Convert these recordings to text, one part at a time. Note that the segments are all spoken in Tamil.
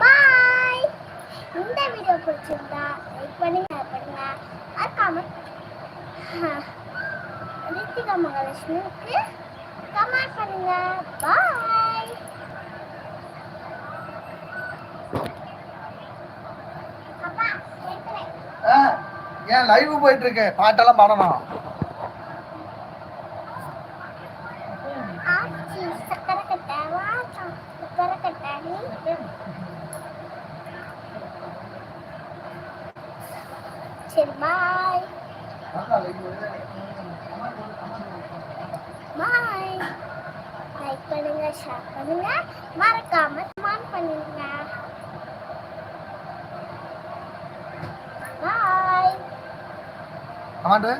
பாய் இந்த வீடியோ பிடிச்சிருந்தா லைக் பண்ணுங்க share பண்ணுங்க மறக்காம ரித்திகா மகாலட்சுமிக்கு கமெண்ட் பண்ணுங்க. பாய் அப்பா கேட்கிறேன் ஆ, ஏன் லைவ் போயிட்டு இருக்கு? பாட்டெல்லாம் பாடணும் ஆச்சி சக்கரை கட்டை வாச்சா சக்கரை கட்டை நீ சரி பாய் பாய் லைக் பண்ணுங்க ஷேர் பண்ணுங்க மறக்காம கமெண்ட் பண்ணுங்க பாய் கமாண்டு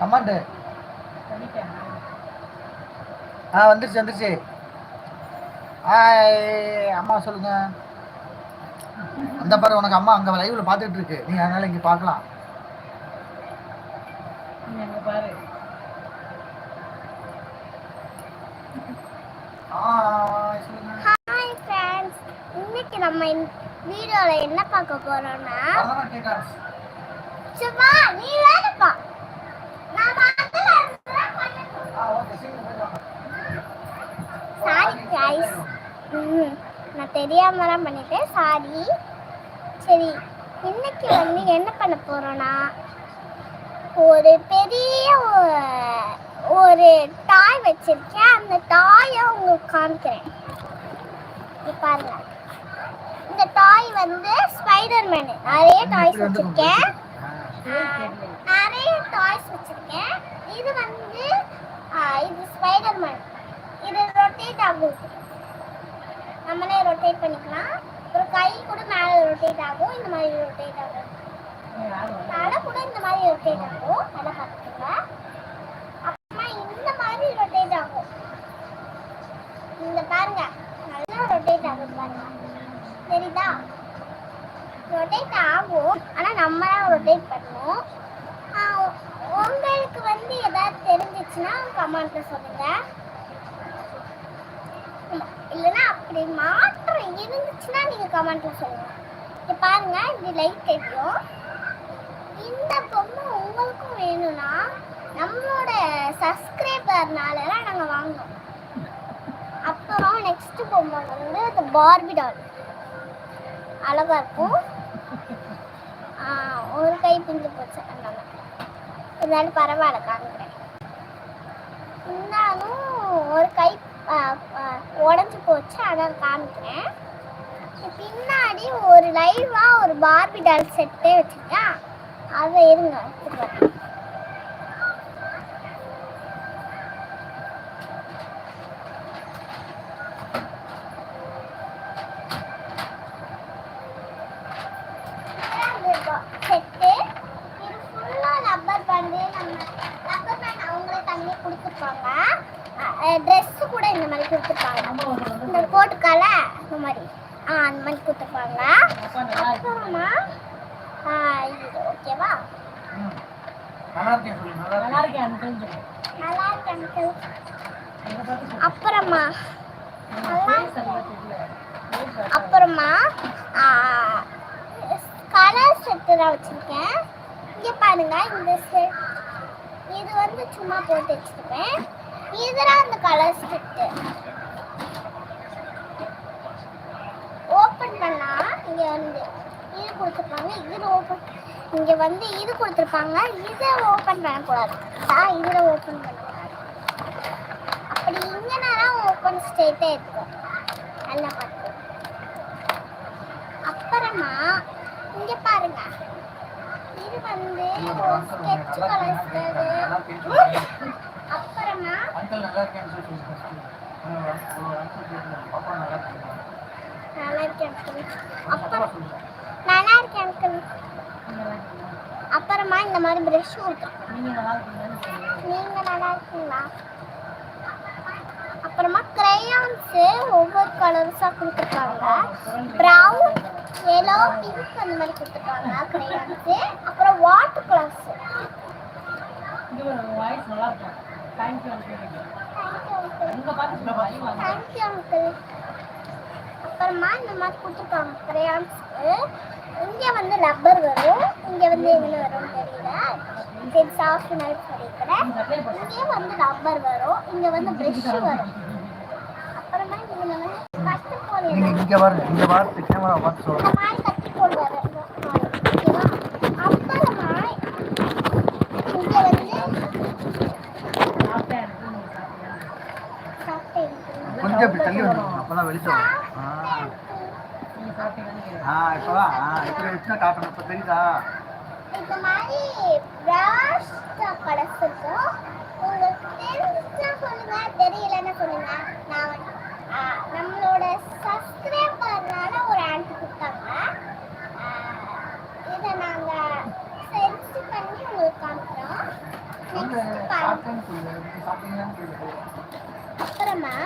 கமாண்டு ஆ வந்துருச்சு வந்துருச்சு. ஹாய் அம்மா சொல்லுங்க. அந்த பாரு உனக்கு அம்மா அங்க லைவ்ல பாத்துட்டு இருக்கு. நீ அதனால இங்க பார்க்கலாம். ஹாய் ஃப்ரெண்ட்ஸ் இன்னைக்கு நம்ம வீடியோல என்ன பார்க்க போறோம்னா சும்மா நீ வேணுப்பா நான் சாரி நான் தெரியாம தான் பண்ணிட்டேன். சாரி சரி இன்னைக்கு வந்து என்ன பண்ண போறோம்னா ஒரு பெரிய ஒரு டாய் வச்சிருக்கேன். அந்த டாயை உங்களுக்கு காமிக்கிறேன். பாருங்க. இந்த டாய் வந்து ஸ்பைடர்மேனு நிறைய டாய்ஸ் வச்சிருக்கேன். நிறைய டாய்ஸ் வச்சிருக்கேன். இது வந்து இது ஸ்பைடர்மேன் இது ரொட்டேட் ஆகும். நம்மளே ரொட்டேட் பண்ணிக்கலாம். ஒரு கை கூட மேலே ரொட்டேட் ஆகும் இந்த மாதிரி ரொட்டேட் ஆகும். தலை கூட இந்த மாதிரி ரொட்டேட் ஆகும் நல்லா பார்த்துக்கோங்க. அப்புறமா இந்த மாதிரி ரொட்டேட் ஆகும். இந்த பாருங்க நல்லா ரொட்டேட் ஆகும் பாருங்க. சரிதா ரொட்டேட் ஆகும் ஆனால் நம்ம தான் ரொட்டேட் பண்ணுவோம் உங்களுக்கு வந்து ஏதாவது தெரிஞ்சிச்சுன்னா கமெண்ட்டில் சொல்லுங்கள் இல்லைன்னா அப்படி மாற்றம் இருந்துச்சுன்னா நீங்கள் கமெண்ட்ல சொல்லுங்க. இது பாருங்க இது லைட் தெரியும். இந்த பொம்மை உங்களுக்கும் வேணும்னா நம்மளோட சப்ஸ்கிரைபர்னால தான் நாங்கள் வாங்கினோம் அப்புறம் நெக்ஸ்ட் பொம்மை வந்து இந்த பார்பி டால் அழகாக இருக்கும். ஒரு கை பிஞ்சு போச்சு அதனால இருந்தாலும் பரவாயில்ல காமிக்கிறேன். இருந்தாலும் ஒரு கை உடஞ்சி போச்சு அதை காமிக்கிறேன். பின்னாடி ஒரு லைவாக ஒரு பார்பி டால் செட்டே வச்சுருக்கேன். அதை இருங்க எடுத்துட்டு வரேன். செட்டு இது ஃபுல்லா ரப்பர் பேண்டு நம்ம ரப்பர் பேண்ட் அவங்களே தண்ணி கொடுத்துருப்பாங்க ட்ரெஸ் கூட இந்த மாதிரி கொடுத்துருப்பாங்க இந்த போட்டுக்கால இந்த மாதிரி மாதிரி கொடுத்துருப்பாங்க. அப்புறமா இது ஓகேவா. நல்லா இருக்கு. அப்புறமா. அப்புறமா கலர் செட்டு தான் வச்சிருக்கேன். இங்க பாருங்க இந்த செட் இது வந்து சும்மா போட்டு வச்சிருப்பேன். இதெல்லாம் அந்த கலர் செட்டு ஓப்பன் பண்ணா இங்க வந்து இது கொடுத்துருப்பாங்க. இது ஓப்பன் இங்க வந்து இது கொடுத்துருப்பாங்க. இதை ஓப்பன் பண்ணக்கூடாது. ஆ இதுல ஓப்பன் பண்ணக்கூடாது. அப்படி இங்கன்னா ஓப்பன் ஸ்டேட்டே இருக்கும் நல்லா பார்த்து. அப்புறமா இங்க பாருங்க. இது வந்து ஸ்கெட்ச் கலர் அப்புறமா அங்கிள் நல்லா இருக்கேன்னு சொல்லி. பாப்பா நல்லா இருக்கீங்களா? நல்லா இருக்கேன் அப்புறம். நல்லா இருக்கேன் uncle. அப்புறமா இந்த மாதிரி பிரஷ் கொடுத்துருக்கோம் நீங்க நல்லா இருக்கீங்களா? அப்புறமா crayons ஒவ்வொரு கலர்ஸா கொடுத்துருக்காங்க. ப்ரௌன் yellow பிங்க் அந்த மாதிரி கொடுத்துருக்காங்க crayons. அப்புறம் water colours thank you uncle thank you uncle உங்க பார்த்து சொல்லுங்க வாங்க தேங்க்யூ அங்கிள் அப்புறமா இந்த மாதிரி கொடுத்துருக்காங்க. கிரையான்ஸ்க்கு. இங்கே வந்து ரப்பர் வரும். இங்கே வந்து எங்கே வரும்னு தெரியல. சரி சாஃப்ட் நைட் சொல்லிக்கிறேன் இங்கே வந்து ரப்பர் வரும். இங்கே வந்து ப்ரெஷ் வரும். அப்புறமா இங்கே வந்து ஃபஸ்ட்டு போல் நீங்க இங்க பாருங்க. இங்க பார்த்து கேமரா பார்த்து இந்த சொல்லுங்க மாதிரி. வரும் ஓகேவா? அப்புறமா இங்கே வந்து கொஞ்சம் தள்ளி அப்பதான் வெளிச்சம் வரும். ஆ நீங்க சாப்பிட்டீங்கன்னு கேட்டேன் ஆ இப்பதான் ஆ இப்படி வச்சுனா காட்டணும் இப்ப தெரியுதா? இந்த மாதிரி ப்ராஷ் படத்துக்கும் உங்களுக்கு தெரிஞ்சா சொல்லுங்க தெரியலன்னு சொல்லுங்க. நான் நம்மளோட சப்ஸ்கிரைபர்னால ஒரு ஆன்டி கொடுத்தாங்க. இதை நாங்கள் செர்ச் பண்ணி உங்களுக்கு காமிக்கிறோம். சொல்லு Next பாருங்க. சாப்பிட்டேன்னு சொல்லு நீங்க சாப்பிட்டீங்கன்னு சொல்லு அப்புறமா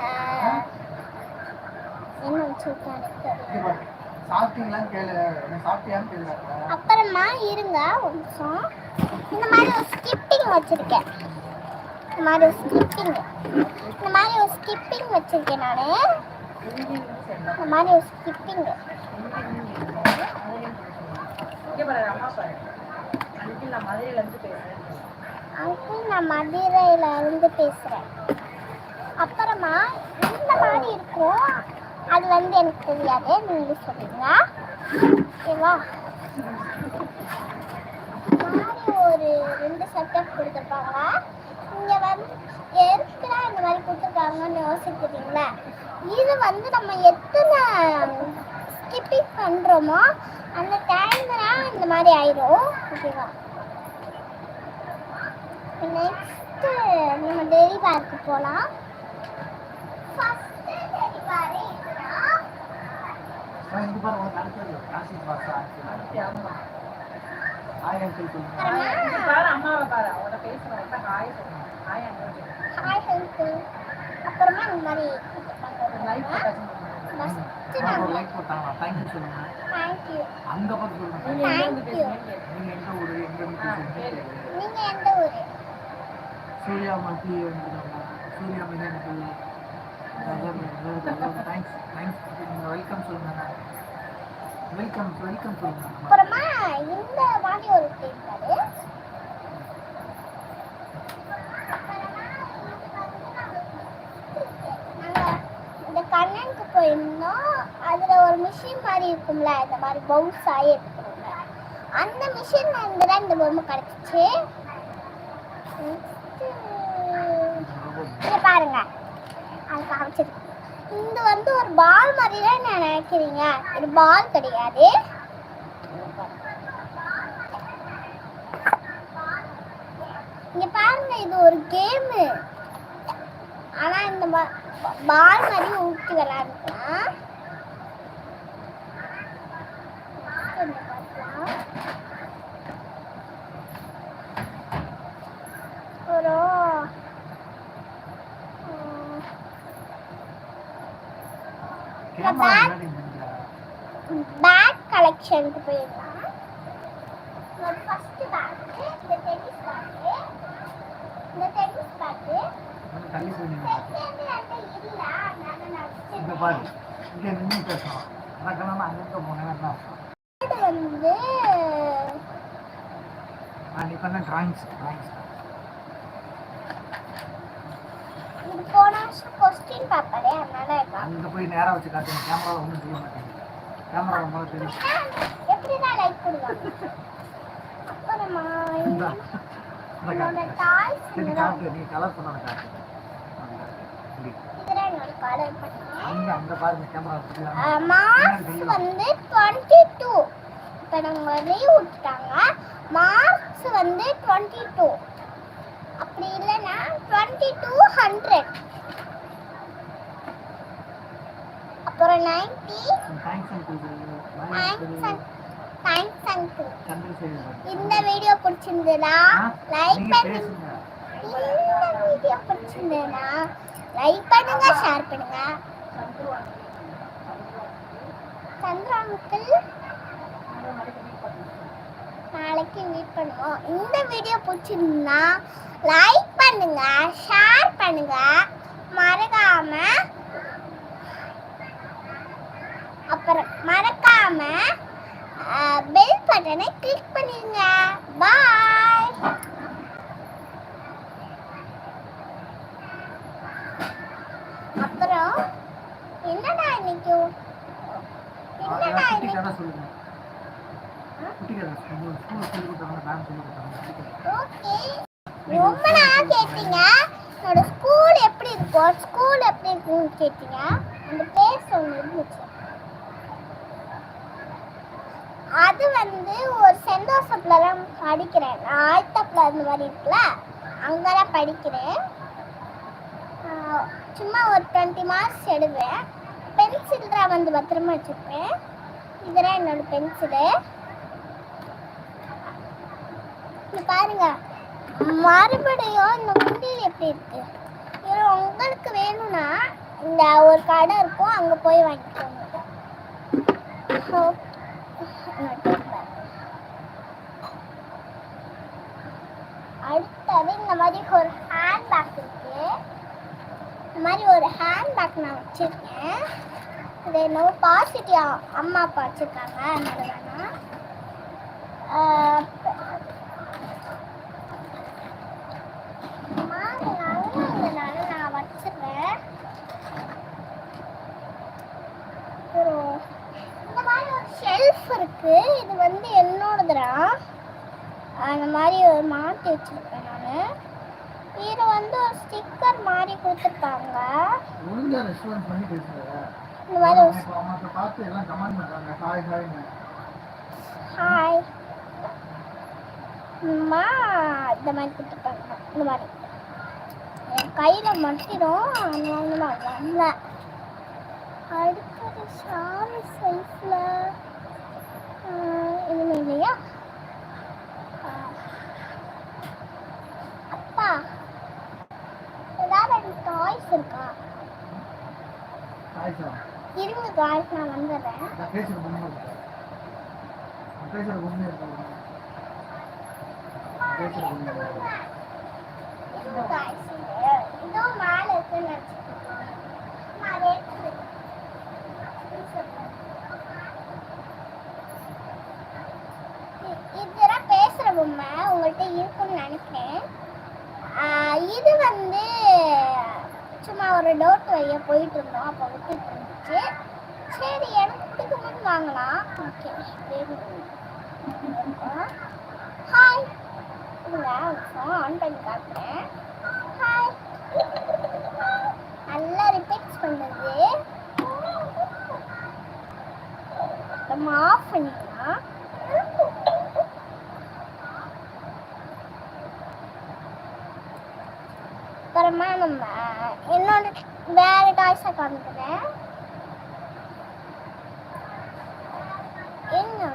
ஆ, என்ன வச்சிருக்காரு கேளு. சாப்பிட்டியான்னு அப்புறமா இருங்க ஒரு நிமிஷம். இந்த மாதிரி ஒரு ஸ்கிப்பிங் வச்சிருக்கேன். இந்த மாதிரி ஒரு ஸ்கிப்பிங் இந்த மாதிரி ஒரு ஸ்கிப்பிங் வச்சிருக்கேன் நான். இந்த மாதிரி ஒரு ஸ்கிப்பிங் அங்கிள் நான் மதுரையில இருந்து பேசுறேன். அப்புறமா இந்த மாதிரி இருக்கும். அது வந்து எனக்கு தெரியாது. நீங்க சொல்லுங்க. ஓகேவா இந்த மாதிரி ஒரு ரெண்டு செட்டப் கொடுத்துருப்பாங்க இங்க வந்து எதுக்குடா இந்த மாதிரி கொடுத்துருக்காங்கன்னு யோசிக்கிறீங்களா? இது வந்து நம்ம எத்தனை ஸ்கிப்பிங் பண்ணுறோமோ அந்த டைம்ல இந்த மாதிரி ஆயிரும். ஓகேவா? நெக்ஸ்ட்டு நம்ம டெய்லி பார்க்கு போகலாம் ஃபஸ்ட்டு டெய்லி பாரு அப்புறமா இந்த மாதிரி லைக் போட்டாங்களா தேங்க்யூ சொல்லுங்க தேங்க்யூ அங்க பார்த்து சொல்லுங்க நீங்க எங்க. பேசுறீங்க நீங்க எந்த ஊரு எங்க பேசுறீங்க கேளு. நீங்கள் எந்த ஊர் சூர்யா மதி வந்துருக்காங்க சூர்யா எனக்கு தேங்க்ஸ் தேங்க்ஸ் நீங்கள் வெல்கம் சொல்லுங்க வெல்கம் வெல்கம் சொல்லுங்க அப்புறமா இந்த மாதிரி ஒரு இந்த கண்ணனுக்கு போயிருந்தோம். அதில் ஒரு மிஷின் மாதிரி இருக்கும்ல இந்த மாதிரி பவுன்ஸ் ஆகி அந்த மிஷின் வந்து தான் இந்த பொம்மை கிடைச்சிச்சு. பாருங்க. அது காமிச்சிருக்கு இது வந்து ஒரு பால் மாதிரி தான் நான் நினைக்கிறீங்க? இது பால் கிடையாது. இங்க பாருங்க இது ஒரு கேமு ஆனா இந்த பால் மாதிரி ஊட்டி விளையாடுக்கலாம் ஒரு பேக் கலெக்ஷனுக்கு போயிடலாம். ஃபர்ஸ்ட் பேக் இந்த டென்னிஸ் பேக்கு இந்த டென்னிஸ் பேக்கு வந்து ட்ராயிங்ஸ் ட்ராயிங்ஸ் போன வருஷம் கொஸ்டின் பேப்பரே அதனால அங்கே போய் நேராக வச்சு காட்டுங்க. கேமராவில் ஒன்றும் செய்ய மாட்டேங்குது. கேமரா ரொம்ப தெரியும். லைக் அப்புறமா என்னோட டாய்ஸ் சரி காட்டு. நீ கலர் பண்ணதை காட்டு. இப்படி. இதுதான் என்னோட கலர் பண்ணேன் அங்க அங்க பாருங்க கேமரா மார்க்ஸ் வந்து டுவெண்ட்டி டூ இப்போ நம்ம லீவ் விட்டுட்டாங்க. மார்க்ஸ் வந்து டுவெண்ட்டி டூ அப்படி இல்லைன்னா டுவெண்ட்டி டூ ஹண்ட்ரட் அப்புறம் நைன்டி இந்த வீடியோ பிடிச்சிருந்ததா லைக் நீங்க பண்ணி பேசுங்க. இந்த வீடியோ பிடிச்சிருந்ததுன்னா லைக் பண்ணுங்க ஷேர் பண்ணுங்க. சந்திரா அங்கிள் நாளைக்கு மீட் பண்ணுவோம். இந்த வீடியோ பிடிச்சிருந்தா லைக் பண்ணுங்க ஷேர் பண்ணுங்க. மறக்காம அப்புறம் மறக்காம பெல் பட்டனை கிளிக் பண்ணிருங்க. பாய் அப்புறம் என்னடா இன்னைக்கு? என்னடா இன்னைக்கு? ரொம்ப நாள் கேட்டீங்க. என்னோட ஸ்கூல் எப்படி இருக்கும் ஸ்கூல் எப்படி இருக்கும்னு கேட்டீங்க. அந்த பேர் ஒன்று இருந்துச்சு? அது வந்து ஒரு சென்ட் தான் படிக்கிறேன். நான் ஆழ்த்தப்பில் அந்த மாதிரி இருக்குல்ல? அங்கே தான் படிக்கிறேன் சும்மா ஒரு டுவெண்ட்டி மார்க்ஸ் எடுவேன் பென்சில் தான் வந்து பத்திரமா வச்சுருப்பேன். இதுதான் என்னோட பென்சிலு பாருங்க. மறுபடியும் இந்த முந்திரி எப்படி இருக்கு? இது உங்களுக்கு வேணும்னா இந்த ஒரு கடை இருக்கும் அங்க போய் வாங்கிக்கோங்க. ஓ, அடுத்தது இந்த மாதிரி ஒரு ஹேண்ட் பேக் இருக்கு. இந்த மாதிரி ஒரு ஹேண்ட் பேக் நான் வச்சிருக்கேன். இது என்னவோ பாசிட்டிவ் அம்மா அப்பா வச்சிருக்காங்க அதனால வேணாம் ஆஹ் மாடு நல்லதுனால நான் வச்சிருவேன் அப்புறம் இந்த மாதிரி ஒரு ஷெல்ஃப் இருக்கு. இது வந்து என்னோடதுதான் அந்த மாதிரி ஒரு மாட்டி வச்சிருப்பேன் நான். இது வந்து ஒரு ஸ்டிக்கர் மாதிரி கொடுத்துருக்காங்க. இந்த மாதிரி ஹாய் அம்மா இந்த மாதிரி கொடுத்துருக்காங்க. இந்த மாதிரி. என் கையில் மட்டிடும் அதனால வரல. அடுத்தது சாமி சைஸில் இனிமே இல்லையா. அப்பா ஏதாவது டாய்ஸ் இருக்கா? இருங்க காய்ஸ் நான் வந்துடுறேன். நான் பேசுற பொண்ணு இருக்கு. நான் பேசுற பொண்ணு இருக்கு நான் பேசுற பொண்ணு இருக்கு இருங்க guys, இது இதோ மேலே இருக்குன்னு நினச்சிட்டு நான் அதை எடுத்து இ- இதெல்லாம் பேசுற பொம்மை உங்கள்கிட்ட இருக்குன்னு நினைக்கிறேன். இது வந்து சும்மா ஒரு டோட் வழியா போயிட்டு இருந்தோம். அப்போ விட்டுட்டு இருந்துச்சு. சரி எனக்கு பிடிக்கும்போது வாங்கலாம். ஓகே ஹாய் இருங்க ஆன் பண்ணி காட்டுறேன். ஹாய் நல்லா ரிப்பீட்ஸ் பண்ணுது. நம்ம ஆஃப் பண்ணிக்கலாம். அப்புறமா நம்ம என்னோட வேற டாய்ஸை காமிக்கிறேன் என்ன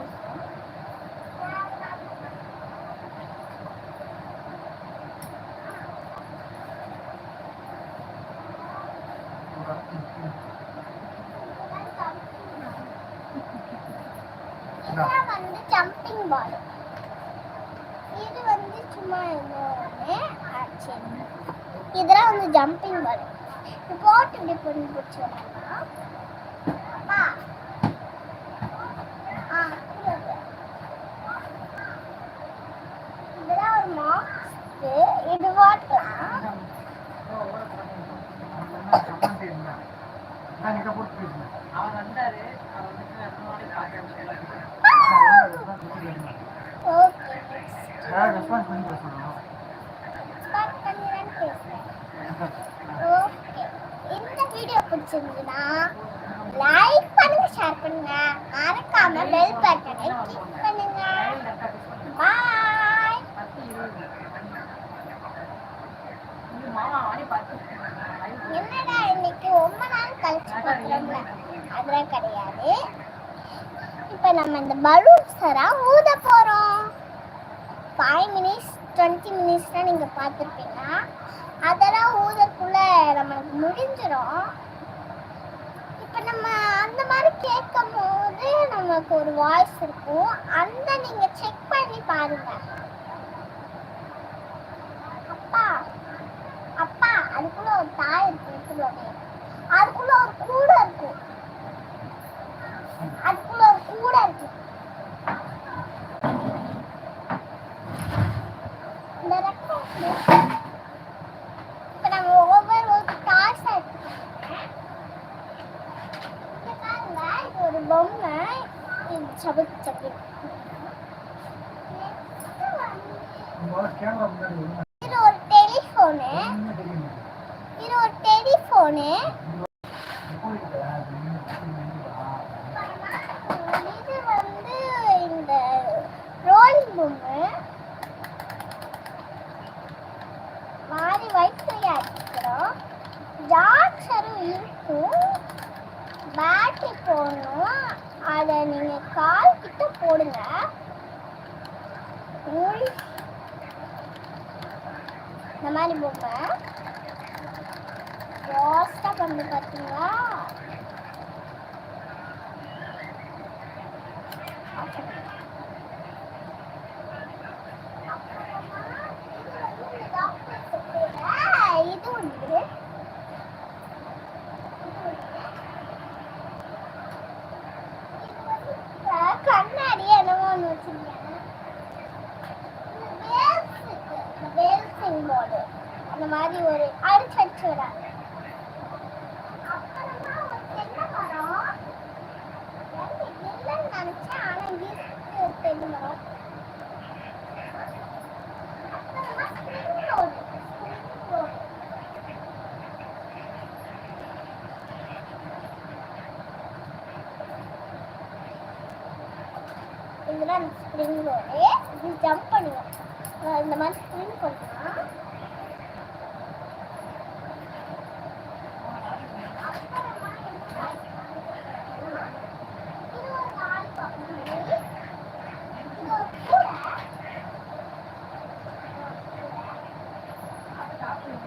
வந்து ஜம்பிங் பால் இது வந்து சும்மா ஒன்று சரி. இதெல்லாம் வந்து ஜம்பிங் பால் போட்டு இப்படி பண்ணி ஆ இது. இதெல்லாம் ஒரு மாஸ்க்கு பேசுறேன் அவர் வந்தாரு அவர் வந்து ஓகே யாராவது ரெஸ்பான்ஸ் பண்ணி பேசணும் ஸ்டார்ட் பண்ணி தான் பேசுகிறேன் ஓகே இந்த வீடியோ பிடிச்சிருந்ததுன்னா லைக் பண்ணுங்க ஷேர் பண்ணுங்க. மறக்காம பெல் பட்டனை கிளிக் பண்ணுங்க. பாய் என்னடா இன்னைக்கு ரொம்ப நாள் கழிச்சு பார்க்குறோம்ல அதெல்லாம் கிடையாது. இப்போ நம்ம இந்த பலூன் சரா ஊத போகிறோம் ஃபைவ் மினிட்ஸ் டுவெண்ட்டி மினிட்ஸ் தான் நீங்கள் பார்த்துருப்பீங்க அதெல்லாம் ஊதற்குள்ள நம்மளுக்கு முடிஞ்சிடும் இப்போ நம்ம அந்த மாதிரி கேட்கும் போது நமக்கு ஒரு வாய்ஸ் இருக்கும். அந்த நீங்கள் செக் பண்ணி பாருங்க. அப்பா அப்பா அதுக்குள்ள ஒரு தாய் இருக்கு அதுக்குள்ள ஒரு கூட இருக்கும் அதுக்குள்ள ஒரு கூடை இருக்கு. இந்த ரெக்கார்ட் இப்ப நம்ம ஒவ்வொரு ஒரு டாஸ் எடுத்துக்கோங்க இங்க பாருங்க இது ஒரு பொம்மை இது சபுக்கு சபுக்கு Next வந்து உங்களோட கேமரா முன்னாடி வருமா? இது ஒரு டெலிஃபோனு இது ஒரு டெலிஃபோனு இது வந்து இந்த ரோலிங் பொம்மை மாறி வயிற்றுலையா இருக்கிறோம் ஜாக்ஸரும் இருக்கும் பேட்டரி போடணும் அதை நீங்கள் கால் கிட்ட போடுங்க. மூடி. இந்த மாதிரி போங்க. லாஸ்ட்டாக பண்ணி பார்த்தீங்களா இது ஒன்று கண்ணாடி என்னமோ ஒன்று வச்சிருக்கேன் போர்டு அந்த மாதிரி ஒரு அடிச்சு அடிச்சு விடாது அப்புறமா ஒரு தென்னை மரம் எனக்கு இல்லைன்னு நினைச்சேன் ஆனா இருக்கு தென்னை மரம் அப்புறமா spring roll. Spring roll. இதுதான் ஸ்ப்ரிங் ரோடு இது ஜம்ப் பண்ணுவோம் அஹ் இந்த மாதிரி ஸ்ப்ரிங் பண்ணலாம் இது ஒரு lollipop மாதிரி. இது ஒரு கூடை.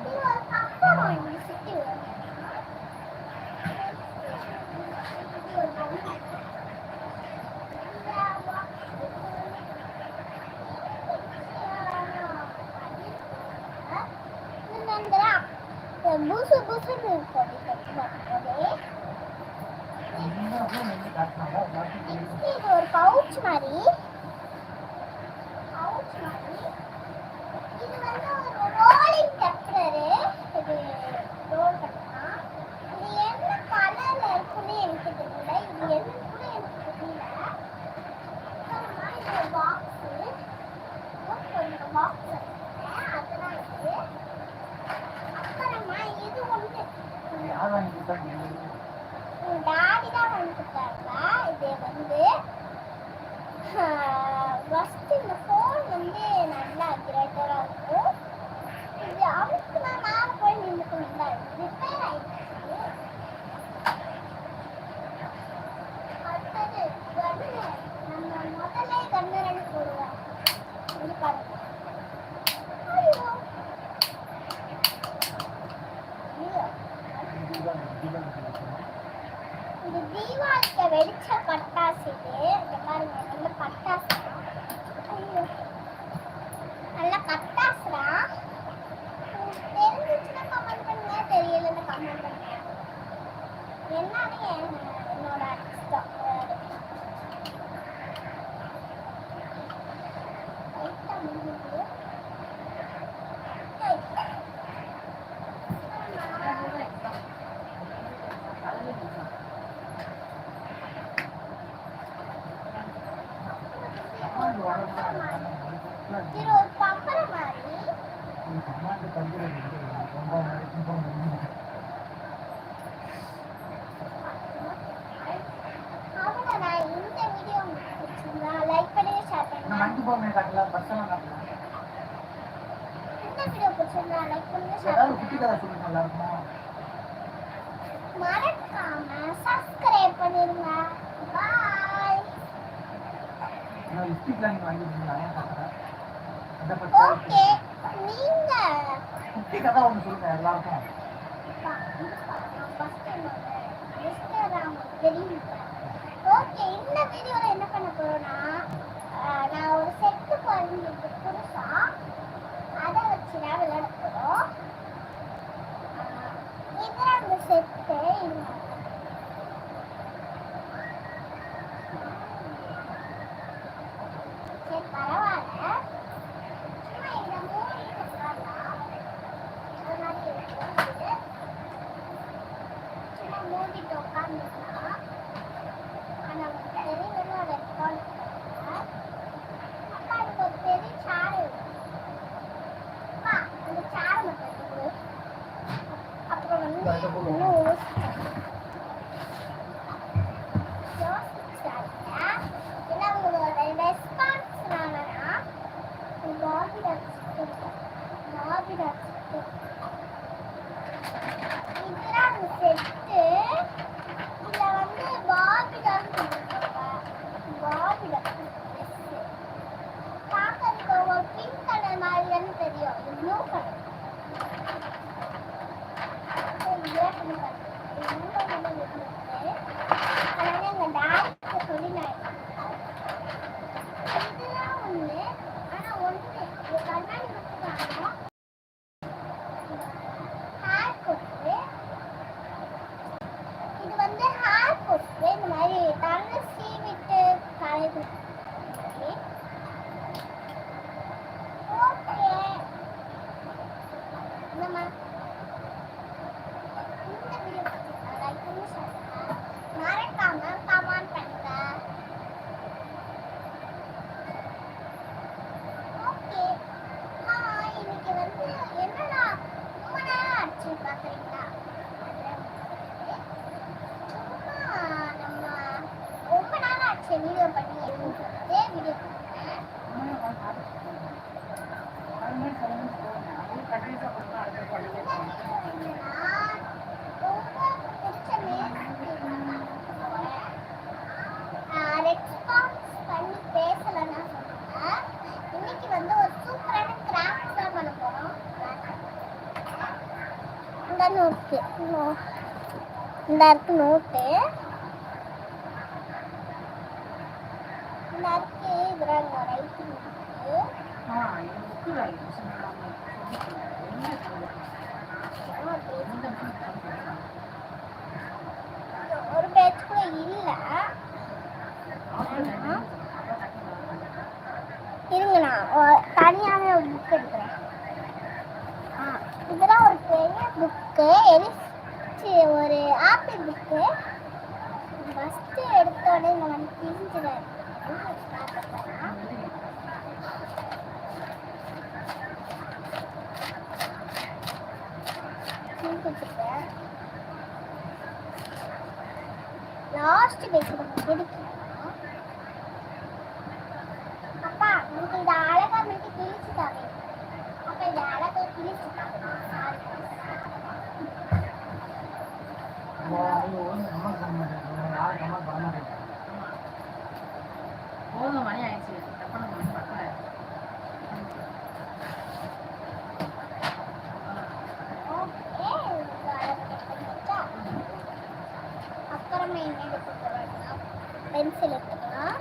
இது ஒரு பப்பரம் இப்படி சுத்தி வரும். இது ஒரு பொம்மை. புசு புசுன்னு இருக்கும் என்ன அப்போ நீங்க காட்டினாங்க? காட்டி தெரியுமா? இது ஒரு பவுச் மாதிரி பவுச் மாதிரி இது வந்து ஒரு ரோலிங் டெப்ரரு இது ரோல் பண்ணலாம் இது என்ன கலர்ல இருக்குன்னு எனக்கு தெரியல இது என்னன்னு கூட எனக்கு தெரியல அப்புறமா இது ஒரு பாக்ஸு கொஞ்சம் பாக்ஸ் அதெல்லாம் இருக்கு அப்புறமா இது ஒன்று யார் வாங்கி கொடுத்தாங்க? டாடி தான் வாங்கி கொடுத்தாங்க இது வந்து ஃபஸ்ட்டு இந்த ஃபோன் வந்து நல்லா கிரேட்டராக இருக்கும். இது அவருக்கு நான் நான் போய் நின்றுக்கணும் ரிப்பேர் ஆயிடுச்சு அடுத்தது கண்ணு நம்ம முதல்ல கண்ணு ரெண்டு போடுவோம் இது பாருங்க ஐயோ ஐயோ இதுதான், இதுதான் கிடைக்கும். இது தீபாவளிக்கு வெடிச்ச பட்டாசு இது இங்க பாருங்க நல்ல பட்டாசு ஐயோ. நல்ல பட்டாசுடா உங்களுக்கு தெரிஞ்சிச்சுன்னா கமெண்ட் பண்ணுங்க தெரியலன்னு கமெண்ட் பண்ணுங்க என்னன்னு என்- என்னோட இஷ்டம் லைட்டா முடிஞ்சுது. ஏய். அம்மாண்டு வரணும். இது ஒரு பம்பரம் மாதிரி உங்களுக்கு அம்மாண்டு தந்துடுறது இல்லை. ரொம்ப நாளைக்கு ரொம்ப நாளைக்கு. அவ்வளோதான் இந்த வீடியோ உங்களுக்கு பிடிச்சிருந்தா லைக் பண்ணுங்க ஷேர் இந்த பண்ணுங்க மஞ்சள் பொம்மையை காட்டலாம், பச்சைலாம் காட்டலாம். இந்த வீடியோ பிடிச்சிருந்தா லைக் பண்ணுங்க கதை சொல்லுங்க நல்லா இருக்குமா? மறக்காம சப்ஸ்கிரைப் பண்ணிருங்க பாய் நான் லிப்ஸ்டிக்லாம் நீங்க வாங்கி? அதை பத்தி ஓகே நீங்க குட்டி கதை ஒன்று சொல்லுங்க எல்லாருக்கும் இருங்க நான் தனியாகவே ஒரு புக் எடுக்கிறேன். இதெல்லாம் ஒரு பெரிய புக்கு எலிச்சு ஒரு ஆப்பிள் புக்கு ஃபஸ்ட்டு எடுத்தோடனே இந்த மாதிரி பிரிஞ்சுடாரு லாஸ்ட் பேஜ் பிடிக்கும் போதும் மணி ஆயிடுச்சு தப்பான மணி பக்கல அப்புறமா என்ன எடுத்துக்கலாம் பென்சில் எடுத்துக்கலாம்.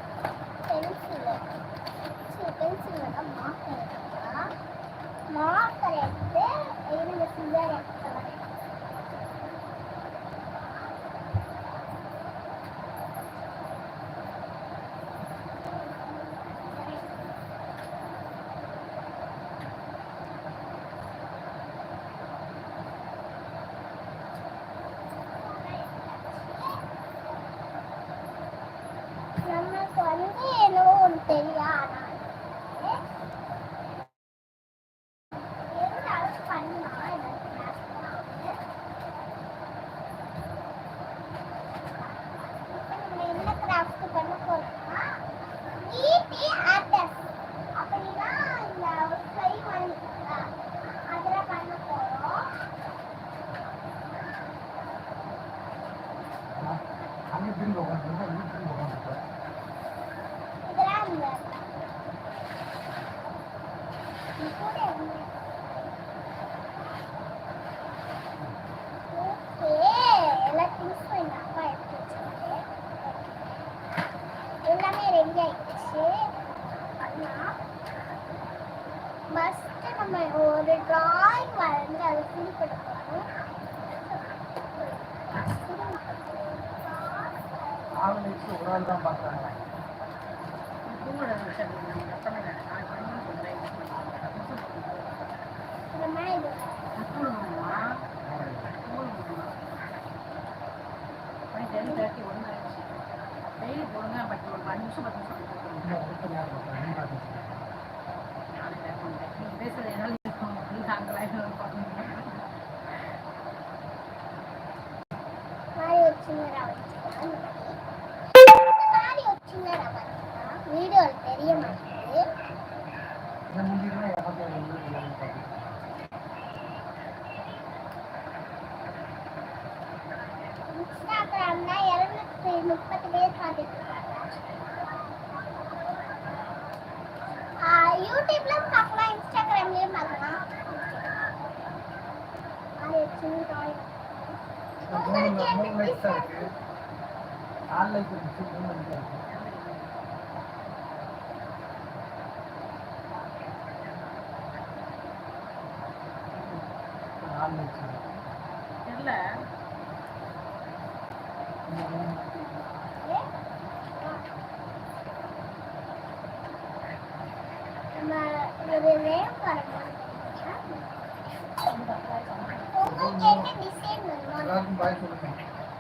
மணி டென் தேர்ட்டி ஒன்று ஆயிடுச்சு டெய்லி போடுங்க பட் ஒரு அஞ்சு நிமிஷம் பத்து நிமிஷம் கொடுத்துருங்க. இன்னும் ஒருத்தர் யார் பார்க்குறாங்க நீ பார்க்குறீங்க நாளைக்கு டைப் பண்ணுறேன் நீங்கள் பேசுறது என்னால் இருக்கும் நாங்கள் பார்க்கணும் மாதிரி ஒரு சின்னதா வச்சுக்கலாம் இந்த மாதிரி ஒரு சின்னதா வச்சுக்கலாம் வீடியோவில் தெரிய மாட்டேங்குது இந்த முந்திரிலாம் எவ்வளோ எல்லாரும் பார்க்குறீங்க இன்ஸ்டாகிராம்ல இருநூத்தி முப்பது பேர் பார்த்துட்டு இருக்காங்க ஆஹ் யூடியூப்லயும் பார்க்கலாம் இன்ஸ்டாகிராம்லயும் பார்க்கலாம் அது சின்ன toy. மூணு மூணு லைக்ஸ் தான் இருக்குது நாலு லைக் இருந்துச்சு மூணு லைக் இருக்கு நாலு லைக்ஸ் இருக்கு தெரியல ஏ? நம்ம ஒரு ரேம் வரணும் உங்களுக்கு என்ன டிசைன் வேணுமோ எல்லாருக்கும் பாய் சொல்லுங்க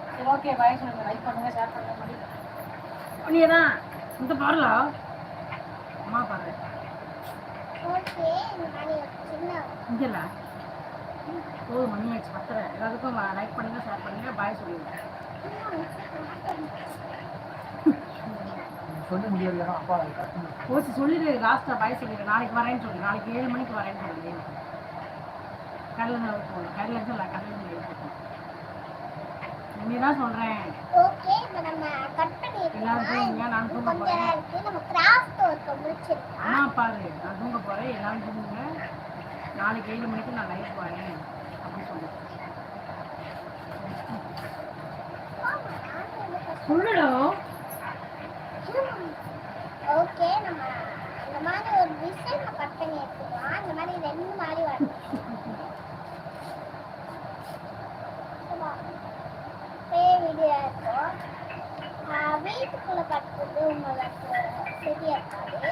சரி ஓகே பாய் சொல்லுங்க. லைக் பண்ணுங்க ஷேர் பண்ணுங்க பண்ணி நீ தான் இந்த பாருல அம்மா பாரு ஓகே இங்க இல்ல. ஓ மணி ஆயிடுச்சு பத்தரை. எல்லாத்துக்கும் லைக் பண்ணுங்க ஷேர் பண்ணுங்க பாய் சொல்லுங்க நீங்க சொல்ல முடியலையா அப்பா கோச்சு சொல்லிடு லாஸ்ட்டாக பாய் சொல்லிடு. நாளைக்கு வரேன்னு சொல்லு. நாளைக்கு ஏழு மணிக்கு வரேன்னு சொல்லு கடலில் போகணும் கடலில் இல்லை கடலில் நீ தான் சொல்கிறேன் ஓகே இப்போ நம்ம கட் எல்லாரும் தூங்குங்க, பண்ணிருக்கோம் நான் தூங்க இருக்கு. நம்ம கிராஃப்ட் ஒர்க் முடிச்சிருக்கோம் அம்மா பாரு நான் தூங்க போகிறேன் எல்லாரும் தூங்குங்க. நாளைக்கு ஏழு மணிக்கு நான் லைஃப் வரேன் அப்படின்னு சொல்லு சொல்லுடும் ஓகே நம்ம இந்த மாதிரி ஒரு டிசைன் கட் பண்ணி எடுத்துக்கலாம். இந்த மாதிரி ரெண்டு மாதிரி வரும். வீடியோ இருக்கும் வீட்டுக்குள்ள கட்டுறது உங்களுக்கு சரியா இருக்காது.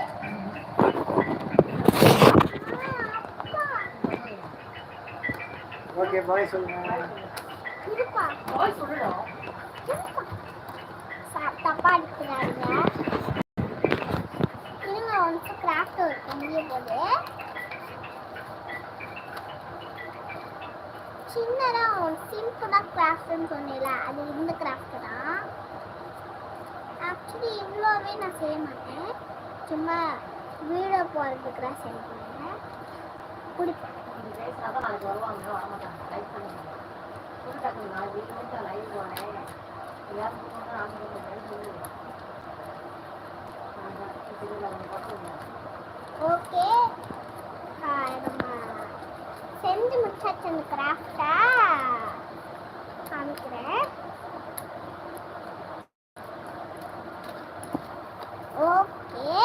ஓகே பாய் சொல்லுங்க. பாய் தப்பா அடிக்கிறாங்க இருங்க ஒன்ஸ் கிராஃப்ட் ஒர்க் முடிய போது. சின்னதா சிம்பிளா கிராஃப்ட்னு சொன்னேன்ல அது இந்த கிராஃப்ட் தான். ஆக்சுவலி இவ்வளோவே நான் செய்ய மாட்டேன். சும்மா வீடியோ போகிறதுக்குலாம் செய்ய போகிறேன் பிடிக்கும் பேசினாதான் நாளைக்கு வருவாங்க வரமாட்டாங்க லைக் பண்ணுங்க சொல்லிட்டாங்க நாளைக்கு ஏழு மணிக்கு லைவ் வரேன் எல்லாரும் தூங்கணும் ஆசைப்படுறேன் ஓகே நம்ம செஞ்சு முடிச்சாச்சு அந்த கிராஃப்டா காமிக்கிறேன் ஓகே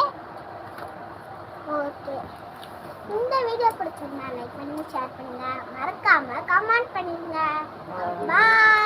ஓகே இந்த வீடியோ பிடிச்சிருந்தா லைக் பண்ணி ஷேர் பண்ணுங்க. மறக்காம கமெண்ட் பண்ணிடுங்க. பாய்